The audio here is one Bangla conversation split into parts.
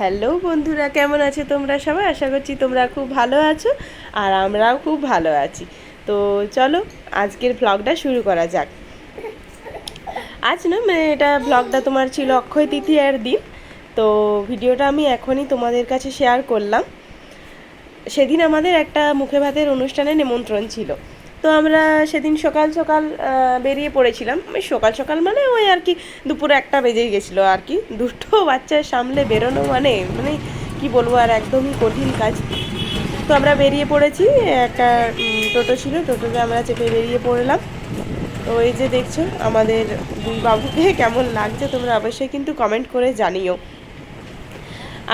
হ্যালো বন্ধুরা, কেমন আছো তোমরা সবাই? আশা করছি তোমরা খুব ভালো আছো আর আমরাও খুব ভালো আছি। তো চলো, আজকের ভ্লগটা শুরু করা যাক। আজ না মানে এটা ভ্লগটা তোমার ছিল অক্ষয় তৃতীয়ার দিন। তো ভিডিওটা আমি এখনই তোমাদের কাছে শেয়ার করলাম। সেদিন আমাদের একটা মুখে ভাতের অনুষ্ঠানে নিমন্ত্রণ ছিল। তো আমরা সেদিন সকাল সকাল বেরিয়ে পড়েছিলাম। সকাল সকাল মানে ওই আর কি দুপুরে একটা বেজেই গেছিল আর কি। দুটো বাচ্চার সামলে বেরোনো মানে মানে কি বলব আর একদমই কঠিন কাজ। তো আমরা বেরিয়ে পড়েছি, একটা টোটো ছিল, টোটোতে আমরা চেপে বেরিয়ে পড়লাম। তো এই যে দেখছ, আমাদের দুই বাবুকে কেমন লাগছে তোমরা অবশ্যই কিন্তু কমেন্ট করে জানিও।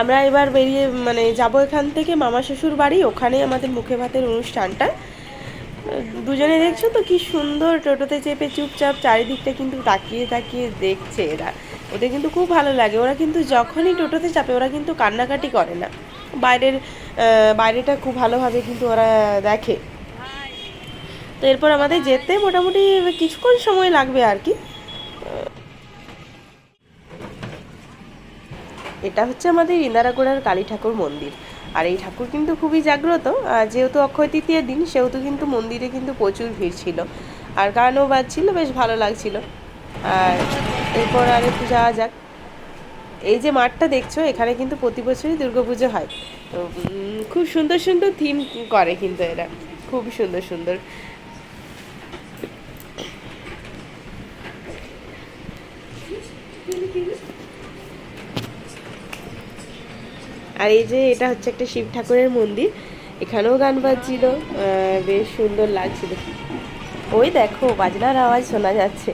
আমরা এবার বেরিয়ে মানে যাব এখান থেকে মামা শ্বশুর বাড়ি ওখানে আমাদের মুখে ভাতের অনুষ্ঠানটা। দুজনে দেখছ তো কি সুন্দর টোটোতে চেপে চুপচাপ চারিদিকটা কিন্তু তাকিয়ে তাকিয়ে দেখছে এরা। ওদের কিন্তু খুব ভালো লাগে। ওরা কিন্তু যখনই টোটোতে চাপে, ওরা কিন্তু কান্নাকাটি করে না। বাইরের বাইরেটা খুব ভালোভাবে কিন্তু ওরা দেখে। তো এরপর আমাদের যেতে মোটামুটি কিছুক্ষণ সময় লাগবে আর কি। এটা হচ্ছে আমাদের ইন্দারাগোড়ার কালী ঠাকুর মন্দির। আর এই ঠাকুর কিন্তু খুবই জাগ্রত যেহেতু অক্ষয় তৃতীয়ার দিন, সেহেতু কিন্তু মন্দিরে কিন্তু প্রচুর ভিড় ছিল। আর গানও বাজছিল, বেশ ভালো লাগছিল। আর এরপর আর একটু যাওয়া যাক। এই যে মাঠটা দেখছ, এখানে কিন্তু প্রতি বছরই দুর্গাপুজো হয়। তো খুব সুন্দর সুন্দর থিম করে কিন্তু এরা। খুব সুন্দর সুন্দর। আর এই যে এটা হচ্ছে একটা শিব ঠাকুরের মন্দির। এখানেও গান বাজছিল বেশ সুন্দর লাগছিল। ওই দেখো, বাজনার আওয়াজ শোনা যাচ্ছে।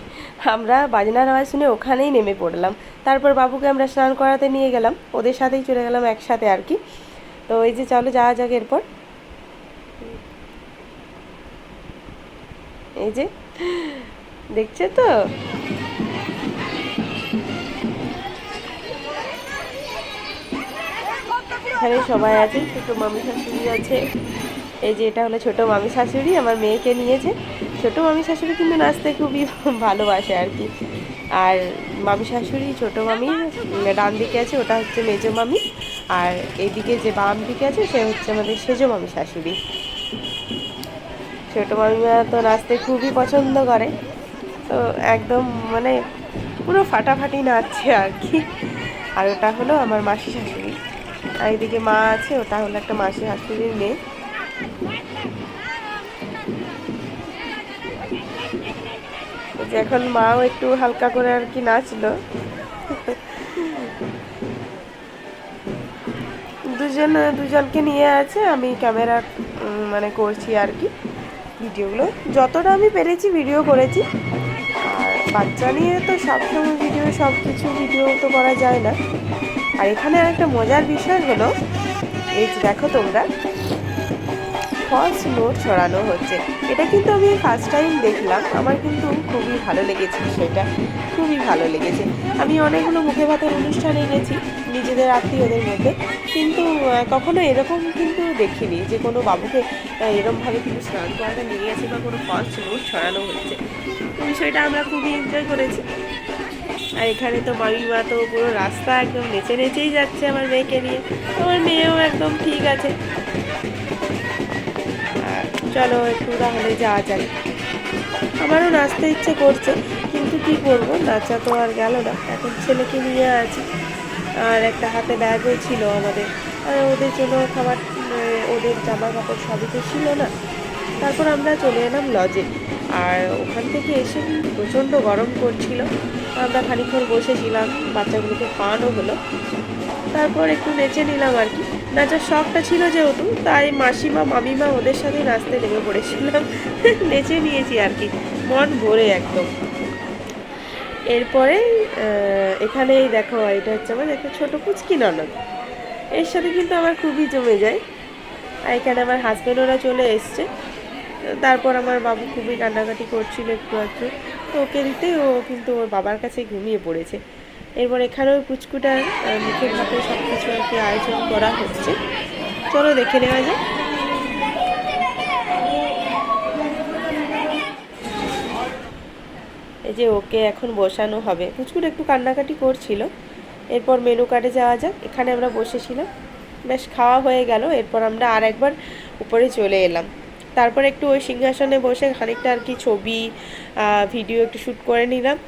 আমরা বাজনার আওয়াজ শুনে ওখানেই নেমে পড়লাম। তারপর বাবুকে আমরা স্নান করাতে নিয়ে গেলাম। ওদের সাথেই চলে গেলাম একসাথে আর কি। তো এই যে চলো, যাওয়া যাক এরপর। এই যে, দেখছে তো? এখানে সবাই আছে, ছোট মামি শাশুড়ি আছে। এই যে এটা হলো ছোট মামি শাশুড়ি, আমার মেয়েকে নিয়েছে। ছোট মামি শাশুড়ি কিন্তু নাচতে খুবই ভালোবাসে আর কি। আর মামি শাশুড়ি, ছোট মামি ডান দিকে আছে, ওটা হচ্ছে মেজো মামি। আর এদিকে যে বাম দিকে আছে, সে হচ্ছে আমাদের সেজো মামি শাশুড়ি। ছোট মামিমা তো নাচতে খুবই পছন্দ করে। তো একদম মানে পুরো ফাটাফাটি নাচছে আর কি। আর ওটা হলো আমার মাসি শাশুড়ি। আর এদিকে মা আছে ওটা হলো একটা মাসি শাশুড়ির মেয়ে এখন মাও একটু হালকা করে আর কি নাচলো। দুজন, দুজনকে নিয়ে আছে, আমি ক্যামেরা মানে করছি আর কি ভিডিওগুলো। যতটা আমি পেরেছি ভিডিও করেছি। আর বাচ্চা নিয়ে তো সবসময় ভিডিও সব কিছু ভিডিও তো করা যায় না। আর এখানে একটা মজার বিষয় হলো এই যে দেখো তোমরা ফলস নোট ছড়ানো হচ্ছে। এটা কিন্তু আমি ফার্স্ট টাইম দেখলাম আমার কিন্তু খুবই ভালো লেগেছে সেটা খুবই ভালো লেগেছে। আমি অনেকগুলো মুখে ভাতের অনুষ্ঠানে গেছি নিজেদের আত্মীয়দের মধ্যে কিন্তু কখনো এরকম কিন্তু দেখিনি যে কোনো বাবুকে আহ, এরমভাবে কিন্তু স্নান করাতে নিয়ে গেছে বা কোনো ফলস নোট ছড়ানো হচ্ছে। বিষয়টা আমরা খুবই এনজয় করেছি। আর এখানে তো মামিমা তো পুরো রাস্তা একদম নেচে নেচেই যাচ্ছে আমার মেয়েকে নিয়ে। আমার মেয়েও একদম ঠিক আছে। চলো একটু তাহলে যাওয়া যায় আমারও নাচতে ইচ্ছে করছে, কিন্তু কি করব? নাচা তো আর গেল না। এখন ছেলেকে নিয়ে আছি। আর একটা হাতে ব্যাগও ছিল আমাদের। আর ওদের জন্য খাবার ওদের জামা কাপড় সবই তো ছিল না। তারপর আমরা চলে এলাম লজে আর ওখান থেকে এসে প্রচণ্ড গরম করছিল আমরা খানিক্ষণ বসেছিলাম, বাচ্চাগুলোকে খাওয়ানো হলো। তারপর একটু নেচে নিলাম আর কি। নাচার শখটা ছিল যেহেতু, তাই মাসিমা, মামিমা ওদের সাথে নাচতে নেমে পড়েছিলাম। নেচে নিয়েছি আর কি। মন ভরে একদম। এরপরে এখানেই দেখো এটা হচ্ছে আমার একটা ছোটো পুচকি ননদ। এর সাথে কিন্তু আমার খুবই জমে যায়। আর এখানে আমার হাজব্যান্ড ওরা চলে এসছে। তারপর আমার বাবু খুবই কান্নাকাটি করছিল একটু একটু তো ওকে দিতে ও কিন্তু ওর বাবার কাছে ঘুমিয়ে পড়েছে। এরপর এখানেও পুচকুটার আহ, মুখে ভাতে সব কিছু আর কি আয়োজন করা হচ্ছে। চলো দেখে নেওয়া যায় এই যে ওকে এখন বসানো হবে। পুচকুট একটু কান্নাকাটি করছিল। এরপর মেনু কার্ডে যাওয়া যাক। এখানে আমরা বসেছিলাম। বেশ খাওয়া হয়ে গেল। এরপর আমরা আর একবার উপরে চলে এলাম। তারপর একটু ওই সিংহাসনে বসে খানিকটা আর কি ছবি ভিডিও একটু শ্যুট করে নিলাম।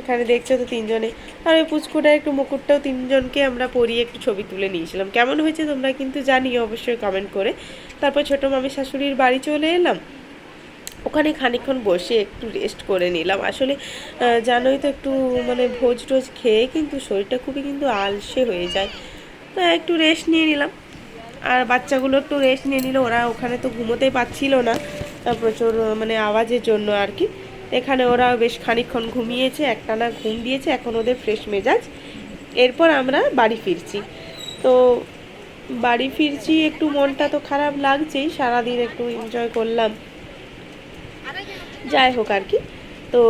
এখানে দেখছ তো তিনজনে। আর ওই পুচকুটা একটু মুকুটটাও তিনজনকে আমরা পরিয়ে একটু ছবি তুলে নিয়েছিলাম। কেমন হয়েছে তোমরা কিন্তু জানিও অবশ্যই কমেন্ট করে। তারপর ছোটো মামি শাশুড়ির বাড়ি চলে এলাম। ওখানে খানিকক্ষণ বসে একটু রেস্ট করে নিলাম। আসলে জানোই তো একটু মানে ভোজ টোজ খেয়ে কিন্তু শরীরটা খুবই কিন্তু আলসে হয়ে যায়। তো একটু রেস্ট নিয়ে নিলাম। আর বাচ্চাগুলো একটু রেস্ট নিয়ে নিল। ওরা ওখানে তো ঘুমোতেই পাচ্ছিল না প্রচুর মানে আওয়াজের জন্য আর কি। এখানে ওরা বেশ খানিকক্ষণ ঘুমিয়েছে, একটানা ঘুম দিয়েছে, এখন ওদের ফ্রেশ মেজাজ। এরপর আমরা বাড়ি ফিরছি। তো বাড়ি ফিরছি, একটু মনটা তো খারাপ লাগছেই, সারাদিন একটু এনজয় করলাম। যাই হোক আর কি। তো